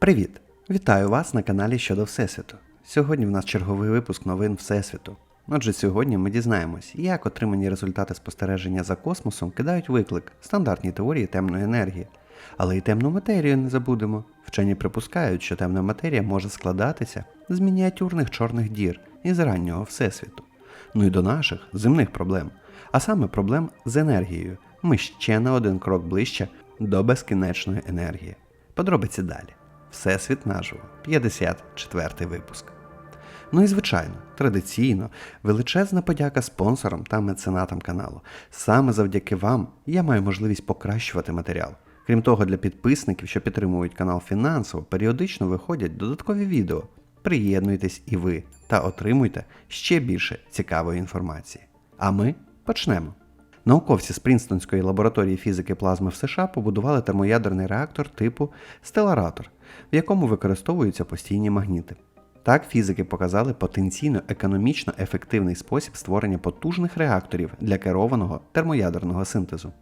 Привіт! Вітаю вас на каналі Щодо Всесвіту. Сьогодні в нас черговий випуск новин Всесвіту. Отже, сьогодні ми дізнаємось, як отримані результати спостереження за космосом кидають виклик стандартній теорії темної енергії. Але й темну матерію не забудемо. Вчені припускають, що темна матерія може складатися з мініатюрних чорних дір із раннього Всесвіту. Ну і до наших земних проблем, а саме проблем з енергією. Ми ще на один крок ближче до безкінечної енергії. Подробиці далі. Всесвіт наживо, 54 випуск. Ну і звичайно, традиційно, величезна подяка спонсорам та меценатам каналу. Саме завдяки вам я маю можливість покращувати матеріал. Крім того, для підписників, що підтримують канал фінансово, періодично виходять додаткові відео. Приєднуйтесь і ви та отримуйте ще більше цікавої інформації. А ми почнемо. Науковці з Прінстонської лабораторії фізики плазми в США побудували термоядерний реактор типу стеларатор, в якому використовуються постійні магніти. Так фізики показали потенційно економічно ефективний спосіб створення потужних реакторів для керованого термоядерного синтезу.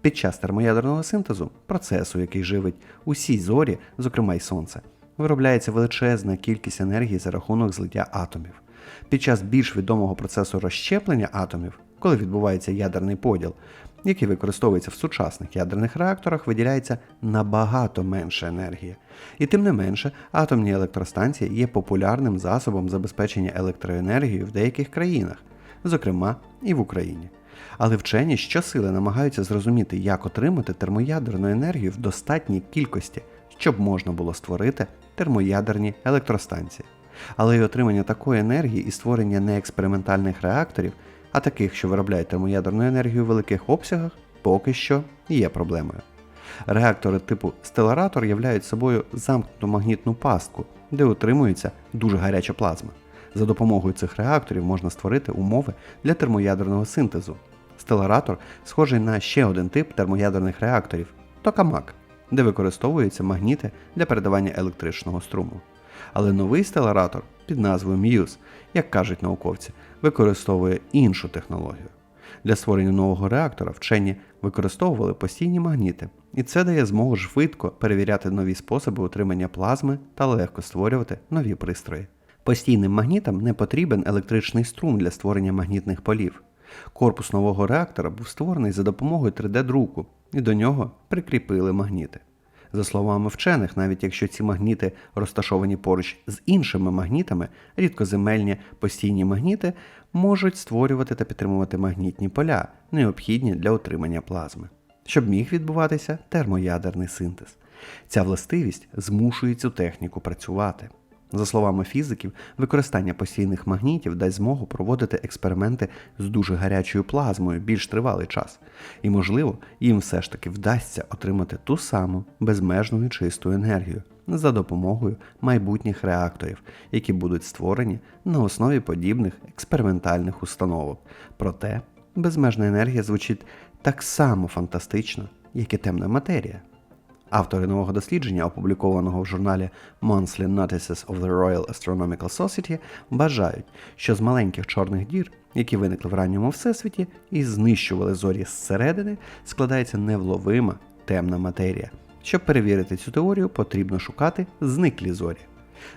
Під час термоядерного синтезу, процесу, який живить усі зорі, зокрема й сонце, виробляється величезна кількість енергії за рахунок злиття атомів. Під час більш відомого процесу розщеплення атомів, коли відбувається ядерний поділ, який використовується в сучасних ядерних реакторах, виділяється набагато менше енергії. І тим не менше, атомні електростанції є популярним засобом забезпечення електроенергією в деяких країнах, зокрема і в Україні. Але вчені щосили намагаються зрозуміти, як отримати термоядерну енергію в достатній кількості, щоб можна було створити термоядерні електростанції. Але й отримання такої енергії і створення неекспериментальних реакторів, а таких, що виробляють термоядерну енергію в великих обсягах, поки що є проблемою. Реактори типу стеларатор являють собою замкнуту магнітну пастку, де утримується дуже гаряча плазма. За допомогою цих реакторів можна створити умови для термоядерного синтезу. Стеларатор схожий на ще один тип термоядерних реакторів токамак, де використовуються магніти для передавання електричного струму. Але новий стеларатор під назвою Muse, як кажуть науковці, використовує іншу технологію. Для створення нового реактора вчені використовували постійні магніти, і це дає змогу швидко перевіряти нові способи утримання плазми та легко створювати нові пристрої. Постійним магнітам не потрібен електричний струм для створення магнітних полів. Корпус нового реактора був створений за допомогою 3D-друку, і до нього прикріпили магніти. За словами вчених, навіть якщо ці магніти розташовані поруч з іншими магнітами, рідкоземельні постійні магніти можуть створювати та підтримувати магнітні поля, необхідні для отримання плазми, щоб міг відбуватися термоядерний синтез. Ця властивість змушує цю техніку працювати. За словами фізиків, використання постійних магнітів дасть змогу проводити експерименти з дуже гарячою плазмою більш тривалий час, і, можливо, їм все ж таки вдасться отримати ту саму безмежну і чисту енергію за допомогою майбутніх реакторів, які будуть створені на основі подібних експериментальних установок. Проте безмежна енергія звучить так само фантастично, як і темна матерія. Автори нового дослідження, опублікованого в журналі Monthly Notices of the Royal Astronomical Society, вважають, що з маленьких чорних дір, які виникли в ранньому всесвіті і знищували зорі зсередини, складається невловима темна матерія. Щоб перевірити цю теорію, потрібно шукати зниклі зорі.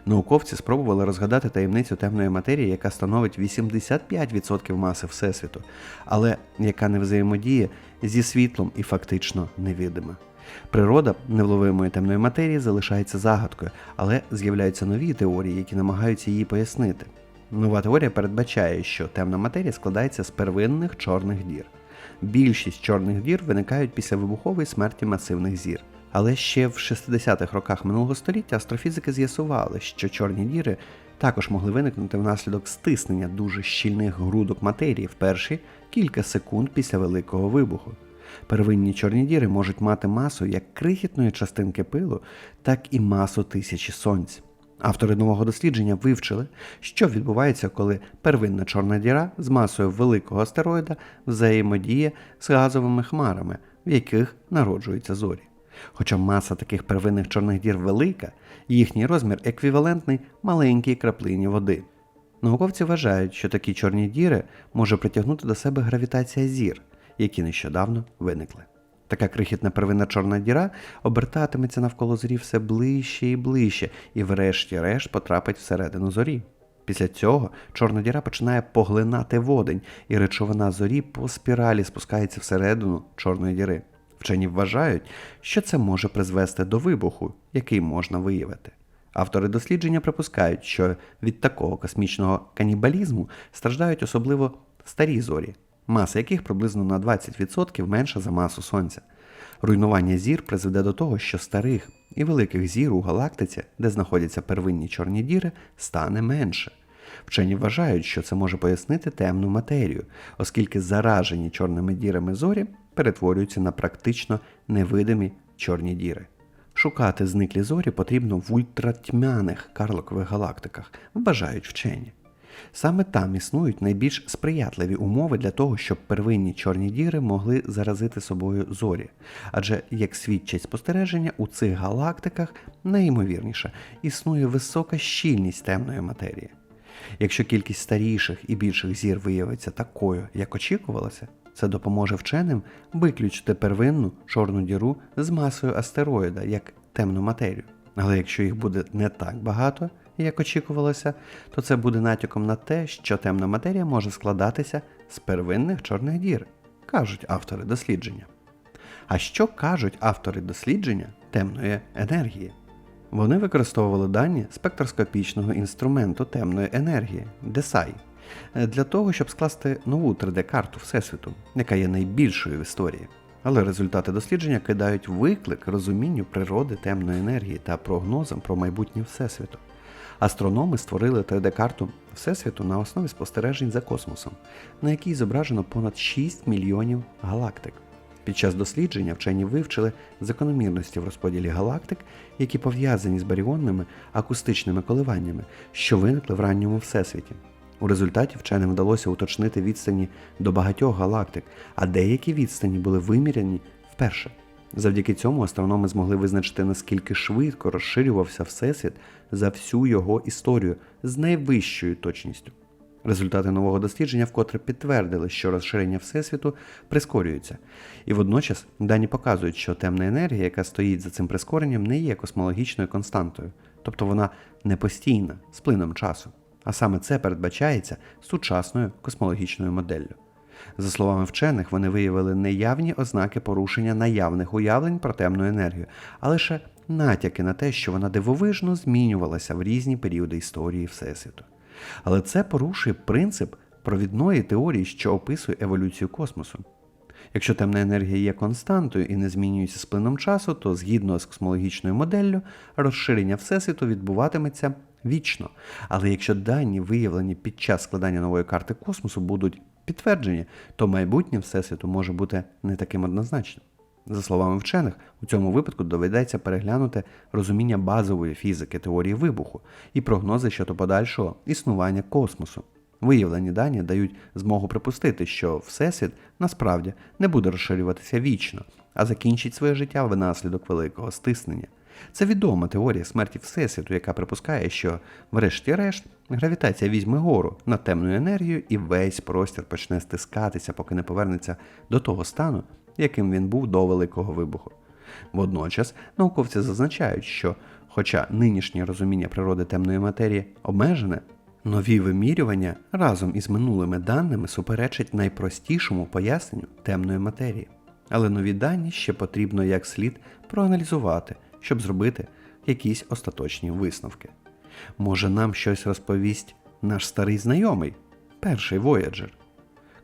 Науковці спробували розгадати таємницю темної матерії, яка становить 85% маси Всесвіту, але яка не взаємодіє зі світлом і фактично невидима. Природа невловимої темної матерії залишається загадкою, але з'являються нові теорії, які намагаються її пояснити. Нова теорія передбачає, що темна матерія складається з первинних чорних дір. Більшість чорних дір виникають після вибухової смерті масивних зір. Але ще в 60-х роках минулого століття астрофізики з'ясували, що чорні діри також могли виникнути внаслідок стиснення дуже щільних грудок матерії в перші кілька секунд після великого вибуху. Первинні чорні діри можуть мати масу як крихітної частинки пилу, так і масу тисячі сонць. Автори нового дослідження вивчили, що відбувається, коли первинна чорна діра з масою великого астероїда взаємодіє з газовими хмарами, в яких народжуються зорі. Хоча маса таких первинних чорних дір велика, їхній розмір еквівалентний маленькій краплині води. Науковці вважають, що такі чорні діри може притягнути до себе гравітація зір, які нещодавно виникли. Така крихітна первинна чорна діра обертатиметься навколо зорі все ближче і ближче, і врешті-решт потрапить всередину зорі. Після цього чорна діра починає поглинати водень, і речовина зорі по спіралі спускається всередину чорної діри. Вчені вважають, що це може призвести до вибуху, який можна виявити. Автори дослідження припускають, що від такого космічного канібалізму страждають особливо старі зорі, маса яких приблизно на 20% менша за масу Сонця. Руйнування зір призведе до того, що старих і великих зір у галактиці, де знаходяться первинні чорні діри, стане менше. Вчені вважають, що це може пояснити темну матерію, оскільки заражені чорними дірами зорі перетворюються на практично невидимі чорні діри. Шукати зниклі зорі потрібно в ультратьмяних карликових галактиках, вважають вчені. Саме там існують найбільш сприятливі умови для того, щоб первинні чорні діри могли заразити собою зорі. Адже, як свідчать спостереження, у цих галактиках найімовірніше існує висока щільність темної матерії. Якщо кількість старіших і більших зір виявиться такою, як очікувалося, це допоможе вченим виключити первинну чорну діру з масою астероїда як темну матерію. Але якщо їх буде не так багато, як очікувалося, то це буде натяком на те, що темна матерія може складатися з первинних чорних дір, кажуть автори дослідження. А що кажуть автори дослідження темної енергії? Вони використовували дані спектроскопічного інструменту темної енергії DESI для того, щоб скласти нову 3D-карту Всесвіту, яка є найбільшою в історії. Але результати дослідження кидають виклик розумінню природи темної енергії та прогнозам про майбутнє Всесвіту. Астрономи створили 3D-карту Всесвіту на основі спостережень за космосом, на якій зображено понад 6 мільйонів галактик. Під час дослідження вчені вивчили закономірності в розподілі галактик, які пов'язані з баріонними акустичними коливаннями, що виникли в ранньому всесвіті. У результаті вченим вдалося уточнити відстані до багатьох галактик, а деякі відстані були виміряні вперше. Завдяки цьому астрономи змогли визначити, наскільки швидко розширювався Всесвіт за всю його історію з найвищою точністю. Результати нового дослідження вкотре підтвердили, що розширення Всесвіту прискорюється, і водночас дані показують, що темна енергія, яка стоїть за цим прискоренням, не є космологічною константою, тобто вона не постійна з плином часу. А саме це передбачається сучасною космологічною моделлю. За словами вчених, вони виявили неявні ознаки порушення наявних уявлень про темну енергію, а лише натяки на те, що вона дивовижно змінювалася в різні періоди історії Всесвіту. Але це порушує принцип провідної теорії, що описує еволюцію космосу. Якщо темна енергія є константою і не змінюється з плином часу, то згідно з космологічною моделлю розширення Всесвіту відбуватиметься вічно. Але якщо дані, виявлені під час складання нової карти космосу, будуть підтверджені, то майбутнє Всесвіту може бути не таким однозначним. За словами вчених, у цьому випадку доведеться переглянути розуміння базової фізики теорії вибуху і прогнози щодо подальшого існування космосу. Виявлені дані дають змогу припустити, що Всесвіт насправді не буде розширюватися вічно, а закінчить своє життя внаслідок великого стиснення. Це відома теорія смерті Всесвіту, яка припускає, що, врешті-решт, гравітація візьме гору над темною енергією і весь простір почне стискатися, поки не повернеться до того стану, яким він був до Великого вибуху. Водночас науковці зазначають, що, хоча нинішнє розуміння природи темної матерії обмежене, нові вимірювання разом із минулими даними суперечать найпростішому поясненню темної матерії. Але нові дані ще потрібно як слід проаналізувати, щоб зробити якісь остаточні висновки. Може, нам щось розповість наш старий знайомий, перший Voyager.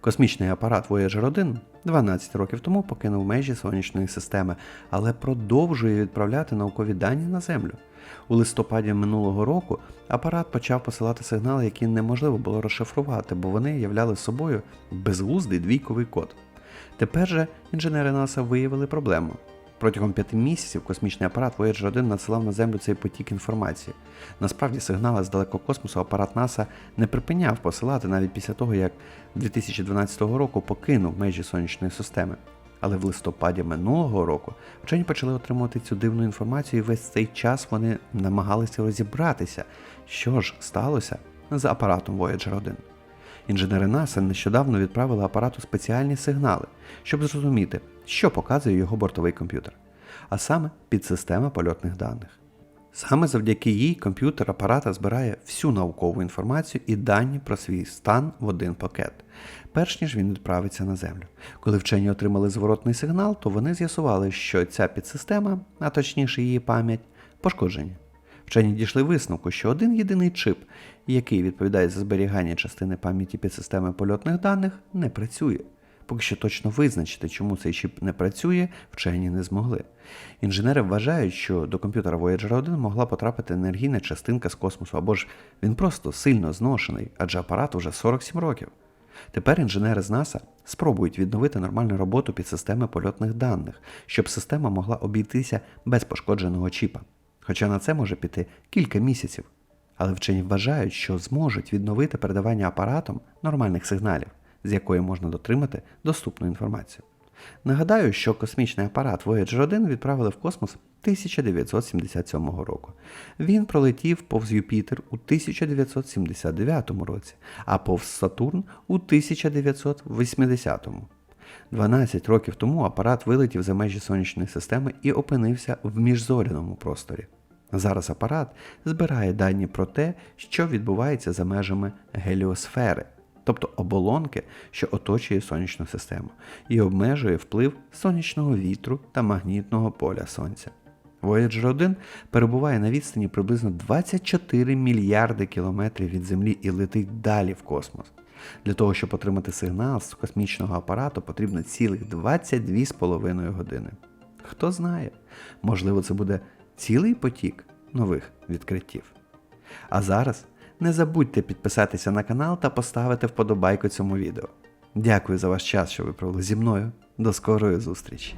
Космічний апарат Voyager 1 12 років тому покинув межі сонячної системи, але продовжує відправляти наукові дані на Землю. У листопаді минулого року апарат почав посилати сигнали, які неможливо було розшифрувати, бо вони являли собою безглуздий двійковий код. Тепер же інженери НАСА виявили проблему. Протягом п'яти місяців космічний апарат Voyager 1 надсилав на Землю цей потік інформації. Насправді сигнали з далекого космосу апарат НАСА не припиняв посилати навіть після того, як 2012 року покинув межі сонячної системи. Але в листопаді минулого року вчені почали отримувати цю дивну інформацію, і весь цей час вони намагалися розібратися, що ж сталося з апаратом Voyager 1. Інженери НАСА нещодавно відправили апарату спеціальні сигнали, щоб зрозуміти, що показує його бортовий комп'ютер, а саме підсистема польотних даних. Саме завдяки їй комп'ютер апарата збирає всю наукову інформацію і дані про свій стан в один пакет, перш ніж він відправиться на землю. Коли вчені отримали зворотний сигнал, то вони з'ясували, що ця підсистема, а точніше її пам'ять, пошкоджені. Вчені дійшли висновку, що один єдиний чип, який відповідає за зберігання частини пам'яті підсистеми польотних даних, не працює. Поки що точно визначити, чому цей чіп не працює, вчені не змогли. Інженери вважають, що до комп'ютера Voyager 1 могла потрапити енергійна частинка з космосу, або ж він просто сильно зношений, адже апарат уже 47 років. Тепер інженери з НАСА спробують відновити нормальну роботу підсистеми польотних даних, щоб система могла обійтися без пошкодженого чіпа. Хоча на це може піти кілька місяців. Але вчені вважають, що зможуть відновити передавання апаратом нормальних сигналів, з якої можна дотримати доступну інформацію. Нагадаю, що космічний апарат Voyager 1 відправили в космос 1977 року. Він пролетів повз Юпітер у 1979 році, а повз Сатурн у 1980. 12 років тому апарат вилетів за межі сонячної системи і опинився в міжзоряному просторі. Зараз апарат збирає дані про те, що відбувається за межами геліосфери, тобто оболонки, що оточує сонячну систему, і обмежує вплив сонячного вітру та магнітного поля Сонця. Voyager 1 перебуває на відстані приблизно 24 мільярди кілометрів від Землі і летить далі в космос. Для того, щоб отримати сигнал з космічного апарату, потрібно цілих 22,5 години. Хто знає, можливо, це буде цілий потік нових відкриттів. А зараз не забудьте підписатися на канал та поставити вподобайку цьому відео. Дякую за ваш час, що ви провели зі мною. До скорої зустрічі!